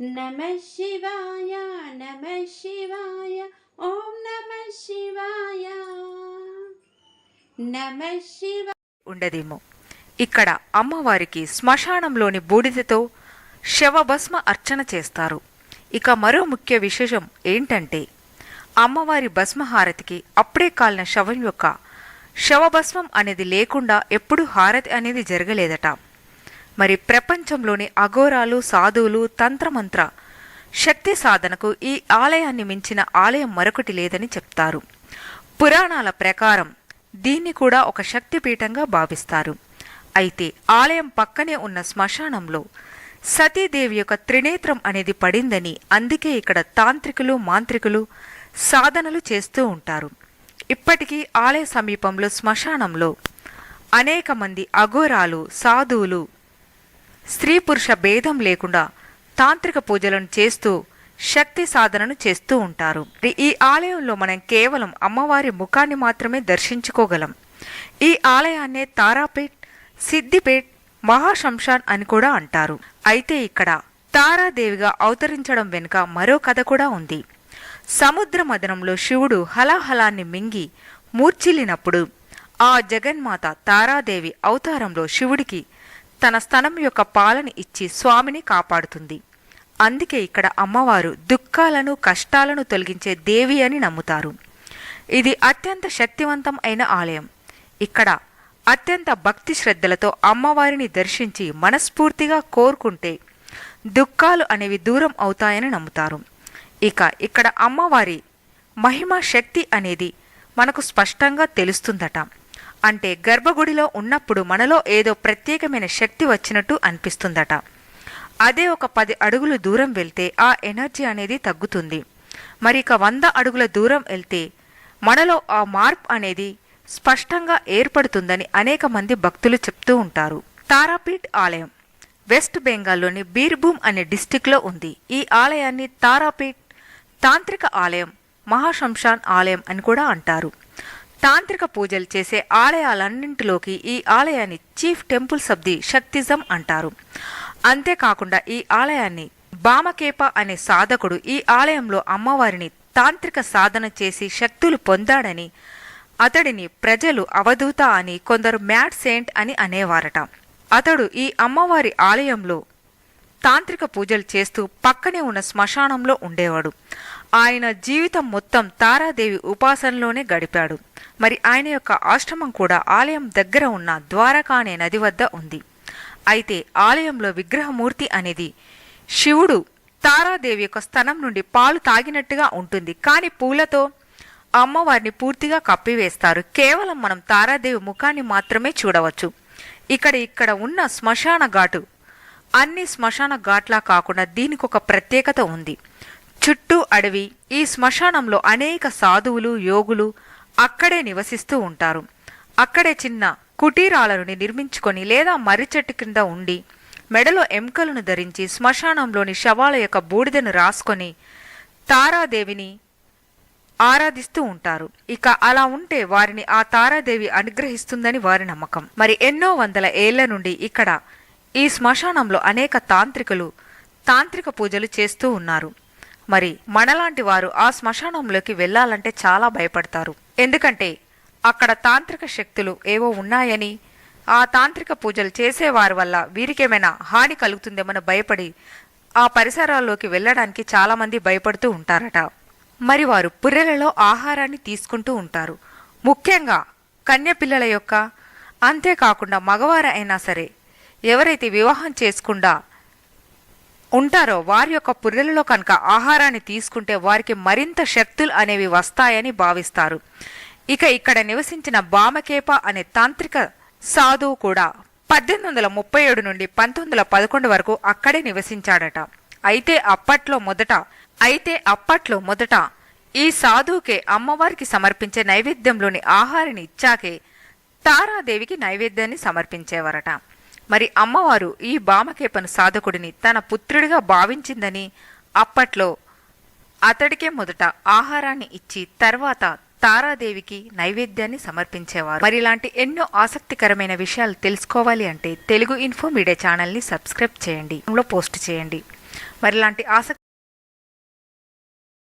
నమ శివాయ నమ శివాయ ఓం నమ శివాయ నమ శివ ఉండదేమో. ఇక్కడ అమ్మవారికి శ్మశానంలోని బూడిదతో శవభస్మ అర్చన చేస్తారు. ఇక మరో ముఖ్య విశేషం ఏంటంటే అమ్మవారి భస్మహారతికి అప్పుడే కాలిన శవం యొక్క శవభస్మం అనేది లేకుండా ఎప్పుడూ హారతి అనేది జరగలేదట. మరి ప్రపంచంలోని అఘోరాలు సాధువులు తంత్రమంత్ర శక్తి సాధనకు ఈ ఆలయాన్ని మించిన ఆలయం మరొకటి లేదని చెప్తారు. పురాణాల ప్రకారం దీన్ని కూడా ఒక శక్తిపీఠంగా భావిస్తారు. అయితే ఆలయం పక్కనే ఉన్న శ్మశానంలో సతీదేవి యొక్క త్రినేత్రం అనేది పడిందని అందుకే ఇక్కడ తాంత్రికులు మాంత్రికులు సాధనలు చేస్తూ ఉంటారు. ఇప్పటికీ ఆలయ సమీపంలో శ్మశానంలో అనేక మంది అఘోరాలు సాధువులు స్త్రీ పురుష భేదం లేకుండా తాంత్రిక పూజలను చేస్తూ శక్తి సాధనను చేస్తూ ఉంటారు. ఈ ఆలయంలో మనం కేవలం అమ్మవారి ముఖాన్ని మాత్రమే దర్శించుకోగలం. ఈ ఆలయాన్నే తారాపేట్ సిద్దిపేట్ మహాశంషాన్ అని కూడా అంటారు. అయితే ఇక్కడ తారాదేవిగా అవతరించడం వెనుక మరో కథ కూడా ఉంది. సముద్ర మదనంలో శివుడు హలాహలాన్ని మింగి మూర్చిల్లినప్పుడు ఆ జగన్మాత తారాదేవి అవతారంలో శివుడికి తన స్థనం యొక్క పాలని ఇచ్చి స్వామిని కాపాడుతుంది. అందుకే ఇక్కడ అమ్మవారు దుఃఖాలను కష్టాలను తొలగించే దేవి అని నమ్ముతారు. ఇది అత్యంత శక్తివంతం అయిన ఆలయం. ఇక్కడ అత్యంత భక్తి శ్రద్ధలతో అమ్మవారిని దర్శించి మనస్ఫూర్తిగా కోరుకుంటే దుఃఖాలు అనేవి దూరం అవుతాయని నమ్ముతారు. ఇక ఇక్కడ అమ్మవారి మహిమ శక్తి అనేది మనకు స్పష్టంగా తెలుస్తుందట. అంటే గర్భగుడిలో ఉన్నప్పుడు మనలో ఏదో ప్రత్యేకమైన శక్తి వచ్చినట్టు అనిపిస్తుందట. అదే ఒక పది అడుగులు దూరం వెళ్తే ఆ ఎనర్జీ అనేది తగ్గుతుంది. మరి ఇక వంద అడుగుల దూరం వెళ్తే మనలో ఆ మార్పు అనేది స్పష్టంగా ఏర్పడుతుందని అనేక మంది భక్తులు చెప్తూ ఉంటారు. తారాపీఠ్ ఆలయం. వెస్ట్ బెంగాల్లోని బీర్భూమ్ అనే డిస్టిక్లో ఉంది. ఈ ఆలయాన్ని తారాపీఠ్ తాంత్రిక ఆలయం మహాశంషాన్ ఆలయం అని కూడా అంటారు. తాంత్రిక పూజలు చేసే ఆలయాలన్నింటిలోకి ఈ ఆలయాన్ని chief temples of the Shaktism అంటారు. అంతేకాకుండా ఈ ఆలయాన్ని బామకేప అనే సాధకుడు ఈ ఆలయంలో అమ్మవారిని తాంత్రిక సాధన చేసి శక్తులు పొందాడని అతడిని ప్రజలు అవధూత అని కొందరు మ్యాడ్ సెయింట్ అని అనేవారట. అతడు ఈ అమ్మవారి ఆలయంలో తాంత్రిక పూజలు చేస్తూ పక్కనే ఉన్న శ్మశానంలో ఉండేవాడు. ఆయన జీవితం మొత్తం తారాదేవి ఉపాసనలోనే గడిపాడు. మరి ఆయన యొక్క ఆశ్రమం కూడా ఆలయం దగ్గర ఉన్న ద్వారకా అనే నది వద్ద ఉంది. అయితే ఆలయంలో విగ్రహమూర్తి అనేది శివుడు తారాదేవి యొక్క స్థనం నుండి పాలు తాగినట్టుగా ఉంటుంది. కానీ పూలతో అమ్మవారిని పూర్తిగా కప్పివేస్తారు. కేవలం మనం తారాదేవి ముఖాన్ని మాత్రమే చూడవచ్చు. ఇక్కడ ఇక్కడ ఉన్న శ్మశాన ఘాటు అన్ని శ్మశాన ఘాట్లా కాకుండా దీనికి ఒక ప్రత్యేకత ఉంది. చుట్టూ అడవి ఈ శ్మశానంలో అనేక సాధువులు యోగులు అక్కడే నివసిస్తూ ఉంటారు. అక్కడే చిన్న కుటీరాలను నిర్మించుకొని లేదా మర్రి చెట్టు కింద ఉండి మెడలో ఎముకలను ధరించి శ్మశానంలోని శవాల యొక్క బూడిదను రాసుకొని తారాదేవిని ఆరాధిస్తూ ఉంటారు. ఇక అలా ఉంటే వారిని ఆ తారాదేవి అనుగ్రహిస్తుందని వారి నమ్మకం. మరి ఎన్నో వందల ఏళ్ళ నుండి ఇక్కడ ఈ శ్మశానంలో అనేక తాంత్రికులు తాంత్రిక పూజలు చేస్తూ ఉన్నారు. మరి మనలాంటి వారు ఆ శ్మశానంలోకి వెళ్ళాలంటే చాలా భయపడతారు. ఎందుకంటే అక్కడ తాంత్రిక శక్తులు ఏవో ఉన్నాయని ఆ తాంత్రిక పూజలు చేసేవారి వల్ల వీరికేమైనా హాని కలుగుతుందేమని భయపడి ఆ పరిసరాల్లోకి వెళ్ళడానికి చాలామంది భయపడుతూ ఉంటారట. మరి వారు పుర్రెలలో ఆహారాన్ని తీసుకుంటూ ఉంటారు. ముఖ్యంగా కన్యపిల్లల యొక్క అంతేకాకుండా మగవారైనా సరే ఎవరైతే వివాహం చేసుకుండా ఉంటారో వారి యొక్క పుర్రెలలో కనుక ఆహారాన్ని తీసుకుంటే వారికి మరింత శక్తులు అనేవి వస్తాయని భావిస్తారు. ఇక ఇక్కడ నివసించిన బామకేప అనే తాంత్రిక సాధువు కూడా పద్దెనిమిది వందల ముప్పై ఏడు నుండి పంతొమ్మిది వందల పదకొండు వరకు అక్కడే నివసించాడట. అయితే అప్పట్లో మొదట అయితే అప్పట్లో మొదట ఈ సాధువుకే అమ్మవారికి సమర్పించే నైవేద్యంలోని ఆహారాన్ని ఇచ్చాకే తారాదేవికి నైవేద్యాన్ని సమర్పించేవారట. మరి అమ్మవారు ఈ బామకేపను సాధకుడిని తన పుత్రుడిగా భావించిందని అప్పట్లో అతడికే మొదట ఆహారాన్ని ఇచ్చి తర్వాత తారాదేవికి నైవేద్యాన్ని సమర్పించేవారు. మరి ఇలాంటి ఎన్నో ఆసక్తికరమైన విషయాలు తెలుసుకోవాలి అంటే తెలుగు ఇన్ఫో మీడియా ఛానల్ని సబ్స్క్రైబ్ చేయండి. లో పోస్ట్ చేయండి. మరి ఇలాంటి ఆసక్తి